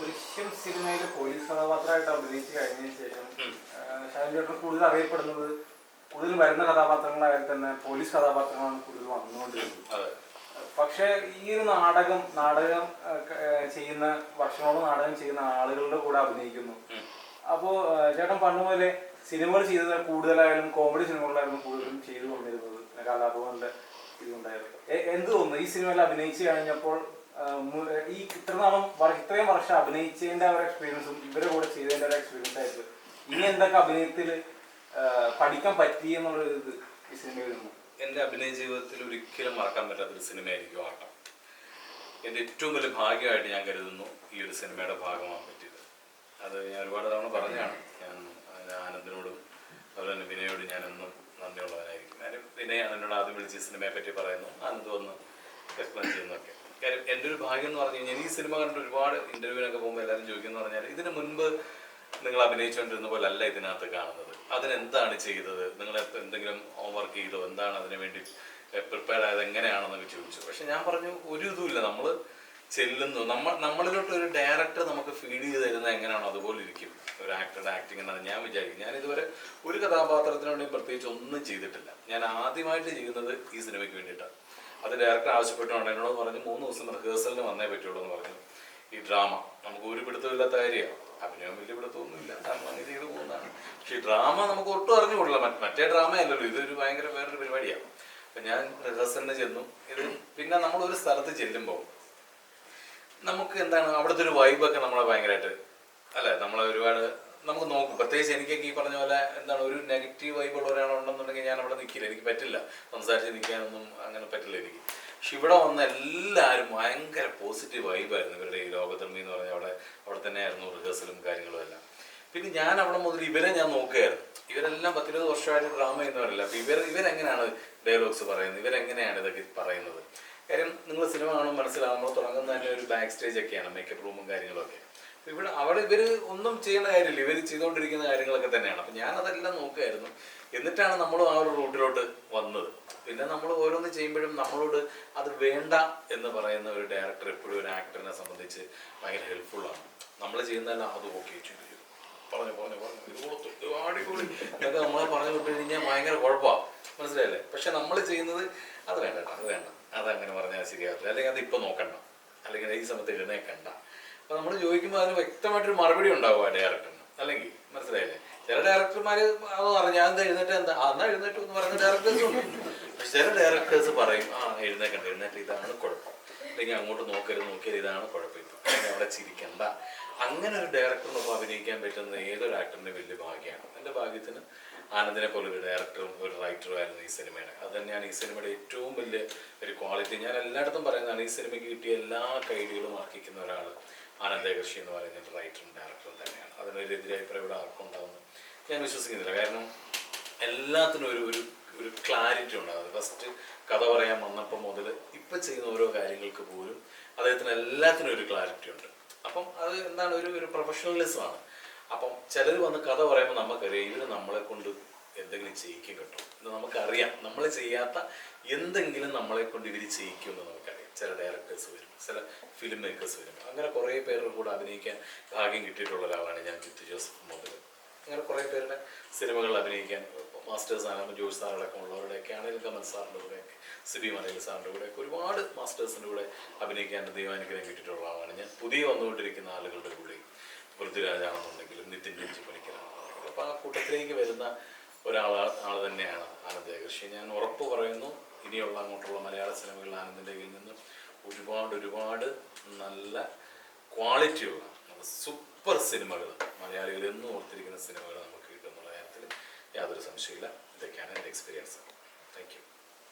ദൃശ്യം സിനിമയിൽ പോലീസ് കഥാപാത്രമായിട്ട് അഭിനയിച്ച് കഴിഞ്ഞതിന് ശേഷം ഷാജി കൂടുതൽ അറിയപ്പെടുന്നത് കൂടുതൽ വരുന്ന കഥാപാത്രങ്ങളായാലും തന്നെ പോലീസ് കഥാപാത്രങ്ങളാണ് കൂടുതൽ വന്നുകൊണ്ടിരുന്നത്. അതെ. പക്ഷേ ഈ ഒരു നാടകം നാടകം ചെയ്യുന്ന വർഷങ്ങളോളം നാടകം ചെയ്യുന്ന ആളുകളുടെ കൂടെ അഭിനയിക്കുന്നു. അപ്പോ ചേട്ടൻ പണ്ട് മുതലേ സിനിമകൾ ചെയ്തത് കൂടുതലായാലും കോമഡി സിനിമകളായിരുന്നു കൂടുതലും ചെയ്തു കൊണ്ടിരുന്നത് കലാഭവന്റെ ഇതുണ്ടായിരുന്നു. എന്ത് തോന്നുന്നു? ഈ സിനിമയിൽ അഭിനയിച്ചു കഴിഞ്ഞപ്പോൾ ഈ ഇത്രനാളും ഇത്രയും വർഷം അഭിനയിച്ചതിന്റെ ഒരു എക്സ്പീരിയൻസും ഇവരുടെ കൂടെ ചെയ്തതിന്റെ ഒരു എക്സ്പീരിയൻസ് ആയിട്ട് ഇനി എന്തൊക്കെ അഭിനയത്തിൽ പഠിക്കാൻ പറ്റി എന്നുള്ള ഇത് ഈ സിനിമയിൽ എന്റെ അഭിനയ ജീവിതത്തിൽ ഒരിക്കലും മറക്കാൻ പറ്റാത്തൊരു സിനിമയായിരിക്കും ആട്ടം എന്റെ ഏറ്റവും വലിയ ഭാഗ്യമായിട്ട് ഞാൻ കരുതുന്നു ഈ ഒരു സിനിമയുടെ ഭാഗമാകാൻ പറ്റിയത്. അത് ഞാൻ ഒരുപാട് തവണ പറഞ്ഞാണ് ഞാൻ ആനന്ദിനോടും അതുപോലെ തന്നെ വിനയോടും ഞാൻ എന്നും നന്ദിയുള്ളവനായിരിക്കും. ഞാൻ വിനയാണ് എന്നോട് ആദ്യം വിളിച്ച് സിനിമയെ പറ്റി പറയുന്നു. ആനന്ദ് വന്ന് എക്സ്പ്ലെയിൻ ചെയ്യുന്നതൊക്കെ. കാര്യം എന്റെ ഒരു ഭാഗ്യം എന്ന് പറഞ്ഞു കഴിഞ്ഞാൽ ഈ സിനിമ കണ്ടിട്ട് ഒരുപാട് ഇന്റർവ്യൂവിനൊക്കെ പോകുമ്പോൾ എല്ലാവരും ചോദിക്കുന്നു പറഞ്ഞാൽ ഇതിന് മുൻപ് നിങ്ങൾ അഭിനയിച്ചുകൊണ്ടിരുന്ന പോലെ അല്ല ഇതിനകത്ത് കാണുന്നത്. അതിനെന്താണ് ചെയ്തത്? നിങ്ങൾ എന്തെങ്കിലും ഹോംവർക്ക് ചെയ്തോ? എന്താണ് അതിനു വേണ്ടി പ്രിപ്പയർ ആയത്? എങ്ങനെയാണെന്നൊക്കെ ചോദിച്ചു. പക്ഷെ ഞാൻ പറഞ്ഞു ഒരു ഇതുമില്ല നമ്മൾ ചെല്ലുന്നു. നമ്മൾ നമ്മളിലോട്ട് ഒരു ഡയറക്ടർ നമുക്ക് ഫീഡ് ചെയ്ത് തരുന്നത് എങ്ങനെയാണോ അതുപോലെ ഇരിക്കും. ഒരു ആക്ടറുടെ ആക്ടിങ് എന്നാണ് ഞാൻ വിചാരിക്കും ഞാൻ ഇതുവരെ ഒരു കഥാപാത്രത്തിന് വേണ്ടി പ്രത്യേകിച്ച് ഒന്നും ചെയ്തിട്ടില്ല. ഞാൻ ആദ്യമായിട്ട് ചെയ്യുന്നത് ഈ സിനിമയ്ക്ക് വേണ്ടിയിട്ടാണ്. അത് ഡയറക്ടർ ആവശ്യപ്പെട്ടുകൊണ്ട് എന്നോട് പറഞ്ഞു മൂന്ന് ദിവസം റിഹേഴ്സലിന് വന്നേ പറ്റുള്ളൂ എന്ന് പറഞ്ഞു. ഈ ഡ്രാമ നമുക്ക് ഒരു പിടുത്തമില്ലാത്ത കാര്യമാണ് അഭിനയം വലിയ പിടുത്തമൊന്നുമില്ല. അങ്ങനെ അങ്ങ് ചെയ്ത് പോകുന്നതാണ്. പക്ഷേ ഈ ഡ്രാമ നമുക്ക് ഒട്ടും അറിഞ്ഞുകൊള്ളില്ല മറ്റ് ഡ്രാമ അല്ലല്ലോ. ഇതൊരു ഭയങ്കര വേറൊരു പരിപാടിയാണ് അപ്പം ഞാൻ റിഹേഴ്സലിന് ചെന്നു. ഇത് പിന്നെ നമ്മൾ ഒരു സ്ഥലത്ത് ചെല്ലുമ്പോൾ നമുക്ക് എന്താണ് അവിടുത്തെ ഒരു വൈബൊക്കെ നമ്മളെ ഭയങ്കരമായിട്ട് അല്ലെ? നമ്മളെ ഒരുപാട് നമുക്ക് നോക്കും. പ്രത്യേകിച്ച് എനിക്കൊക്കെ ഈ പറഞ്ഞ പോലെ എന്താണ് ഒരു നെഗറ്റീവ് വൈബ് ഉള്ള ഒരാളുണ്ടെന്നുണ്ടെങ്കിൽ ഞാൻ അവിടെ നിൽക്കില്ല. എനിക്ക് പറ്റില്ല. സംസാരിച്ച് നിൽക്കാനൊന്നും അങ്ങനെ പറ്റില്ല. പക്ഷെ ഇവിടെ വന്ന എല്ലാവരും ഭയങ്കര പോസിറ്റീവ് വൈബായിരുന്നു ഇവരുടെ ഈ ലോകധർമ്മി എന്ന് പറഞ്ഞാൽ അവിടെ അവിടെ തന്നെയായിരുന്നു റിഹേഴ്സലും കാര്യങ്ങളും എല്ലാം. പിന്നെ ഞാൻ അവിടെ മുതൽ ഇവരെ ഞാൻ നോക്കുകയായിരുന്നു. ഇവരെല്ലാം പത്തിരുപത് വർഷമായിട്ട് ഡ്രാമ ചെയ്യുന്നവരല്ല. അപ്പൊ ഇവർ ഇവരെങ്ങനെയാണ് ഡയലോഗ്സ് പറയുന്നത്? ഇവരെങ്ങനെയാണ് ഇതൊക്കെ പറയുന്നത്? കാര്യം നിങ്ങൾ സിനിമ കാണുമ്പോൾ മനസ്സിലാകുമ്പോൾ തുടങ്ങുന്ന തന്നെ ഒരു ബാക്ക് സ്റ്റേജ് ഒക്കെയാണ് മേക്കപ്പ് റൂമും കാര്യങ്ങളൊക്കെ ഇവിടെ അവിടെ ഇവർ ഒന്നും ചെയ്യേണ്ട കാര്യമില്ല. ഇവർ ചെയ്തുകൊണ്ടിരിക്കുന്ന കാര്യങ്ങളൊക്കെ തന്നെയാണ്. അപ്പൊ ഞാൻ അതെല്ലാം നോക്കുമായിരുന്നു എന്നിട്ടാണ് നമ്മൾ ആ ഒരു റൂട്ടിലോട്ട് വന്നത്. പിന്നെ നമ്മൾ ഓരോന്ന് ചെയ്യുമ്പോഴും നമ്മളോട് അത് വേണ്ട എന്ന് പറയുന്ന ഒരു ഡയറക്ടർ എപ്പോഴും ഒരു ആക്ടറിനെ സംബന്ധിച്ച് ഭയങ്കര ഹെൽപ്ഫുള്ളാണ് നമ്മൾ ചെയ്യുന്നതെല്ലാം അത് ഓക്കെ പറഞ്ഞു പറഞ്ഞു പറഞ്ഞു. കൊടുത്തു. അടിപൊളി. എന്നൊക്കെ നമ്മളെ പറഞ്ഞു വിട്ടു കഴിഞ്ഞാൽ ഭയങ്കര കുഴപ്പമാണ് മനസ്സിലായില്ലേ? പക്ഷെ നമ്മൾ ചെയ്യുന്നത് അത് വേണ്ട അത് വേണ്ട. അതങ്ങനെ പറഞ്ഞാൽ ശരിയാവില്ല അല്ലെങ്കിൽ അത് ഇപ്പം നോക്കണ്ട. അല്ലെങ്കിൽ ഈ സമയത്ത് എഴുന്നേക്കണ്ട അപ്പൊ നമ്മൾ ചോദിക്കുമ്പോൾ അതിന് വ്യക്തമായിട്ടൊരു മറുപടി ഉണ്ടാവും ആ ഡയറക്ടറിന് അല്ലെങ്കിൽ മനസ്സിലായില്ലേ? ചില ഡയറക്ടർമാര് അത് പറഞ്ഞു ഞാൻ എഴുന്നേറ്റ്? എന്താ? അന്നാ എഴുന്നേറ്റ് എന്ന് പറയുന്ന ഡയറക്ടേഴ്സ് ഉണ്ട്. പക്ഷെ ചില ഡയറക്ടേഴ്സ് പറയും ആ എഴുന്നേക്കണ്ട എഴുന്നേറ്റ് ഇതാണ് കുഴപ്പം. അല്ലെങ്കിൽ അങ്ങോട്ട് നോക്കരുത് നോക്കിയാൽ ഇതാണ് കുഴപ്പം. ഇപ്പം അവിടെ ചിരിക്കണ്ട. അങ്ങനെ ഒരു ഡയറക്ടറിനൊപ്പം അഭിനയിക്കാൻ പറ്റുന്ന ഏതൊരു ആക്ടറിന്റെ വലിയ ഭാഗ്യമാണ് എന്റെ ഭാഗ്യത്തിന് ആനന്ദിനെ പോലെ ഒരു ഡയറക്ടറും ഒരു റൈറ്ററും ആയിരുന്നു ഈ സിനിമയുടെ. അത് തന്നെയാണ് ഈ സിനിമയുടെ ഏറ്റവും വലിയ ഒരു ക്വാളിറ്റി ഞാൻ എല്ലായിടത്തും പറയുന്നതാണ് ഈ സിനിമയ്ക്ക് കിട്ടിയ എല്ലാ കൈഡികളും അർഹിക്കുന്ന ഒരാൾ ആനന്ദകൃഷി എന്ന് പറയുന്ന റൈറ്ററും ഡയറക്ടറും തന്നെയാണ്. അതിനൊരു എതിരഭിപ്രായം ഇവിടെ ആർക്കും ഉണ്ടാവുന്നു ഞാൻ വിശ്വസിക്കുന്നില്ല. കാരണം എല്ലാത്തിനും ഒരു ഒരു ഒരു ക്ലാരിറ്റി ഉണ്ടാകും ഫസ്റ്റ് കഥ പറയാൻ വന്നപ്പോൾ മുതൽ ഇപ്പം ചെയ്യുന്ന ഓരോ കാര്യങ്ങൾക്ക് പോലും അദ്ദേഹത്തിന് എല്ലാത്തിനും ഒരു ക്ലാരിറ്റി ഉണ്ട്. അപ്പം അത് എന്താണ്? ഒരു ഒരു പ്രൊഫഷണലിസമാണ് അപ്പം ചിലർ വന്ന് കഥ പറയുമ്പോൾ നമുക്കറിയാം ഇവർ നമ്മളെ കൊണ്ട് എന്തെങ്കിലും ചെയ്യിക്കും കേട്ടോ. ഇത് നമുക്കറിയാം. നമ്മൾ ചെയ്യാത്ത എന്തെങ്കിലും നമ്മളെ കൊണ്ട് ഇവർ ചെയ്യിക്കുമെന്ന് നമുക്കറിയാം ചില ഡയറക്ടേഴ്സ് വരും ചില ഫിലിം മേക്കേഴ്സ് വരും. അങ്ങനെ കുറേ പേരുടെ കൂടെ അഭിനയിക്കാൻ ഭാഗ്യം കിട്ടിയിട്ടുള്ള ഒരാളാണ് ഞാൻ ജിത്തു ജോസഫ് മുതൽ. അങ്ങനെ കുറേ പേരുടെ സിനിമകളിൽ അഭിനയിക്കാൻ മാസ്റ്റേഴ്സ് ആണ് ജോസ് സാറടക്കമുള്ളവരുടെയൊക്കെ ആണെങ്കിൽ കമൽ സാറിന്റെ കൂടെയൊക്കെ സിബി മലയിൽ സാറിന്റെ കൂടെയൊക്കെ ഒരുപാട് മാസ്റ്റേഴ്സിന്റെ കൂടെ അഭിനയിക്കാൻ ദൈവാനുഗ്രഹം കിട്ടിയിട്ടുള്ള ആളാണ് ഞാൻ. പുതിയ വന്നുകൊണ്ടിരിക്കുന്ന ആളുകളുടെ കൂടെ പൃഥ്വിരാജാണെന്നുണ്ടെങ്കിലും നിതിൻ രഞ്ജി പണിക്കരാണെന്നുണ്ടെങ്കിലും. അപ്പോൾ ആ കൂട്ടത്തിലേക്ക് വരുന്ന ഒരാൾ ആൾ തന്നെയാണ് ആനന്ദ കൃഷി ഞാൻ ഉറപ്പ് പറയുന്നു ഇനിയുള്ള അങ്ങോട്ടുള്ള മലയാള സിനിമകളിൽ ആനന്ദിന്റെ കയ്യിൽ നിന്ന് ഒരുപാട് ഒരുപാട് നല്ല ക്വാളിറ്റിയുള്ള സൂപ്പർ സിനിമകൾ മലയാളികൾ എന്നും ഓർത്തിരിക്കുന്ന സിനിമകൾ നമുക്ക് കിട്ടുന്നുള്ള കാര്യത്തിൽ യാതൊരു സംശയമില്ല ഇതൊക്കെയാണ് എന്റെ എക്സ്പീരിയൻസ് താങ്ക് യു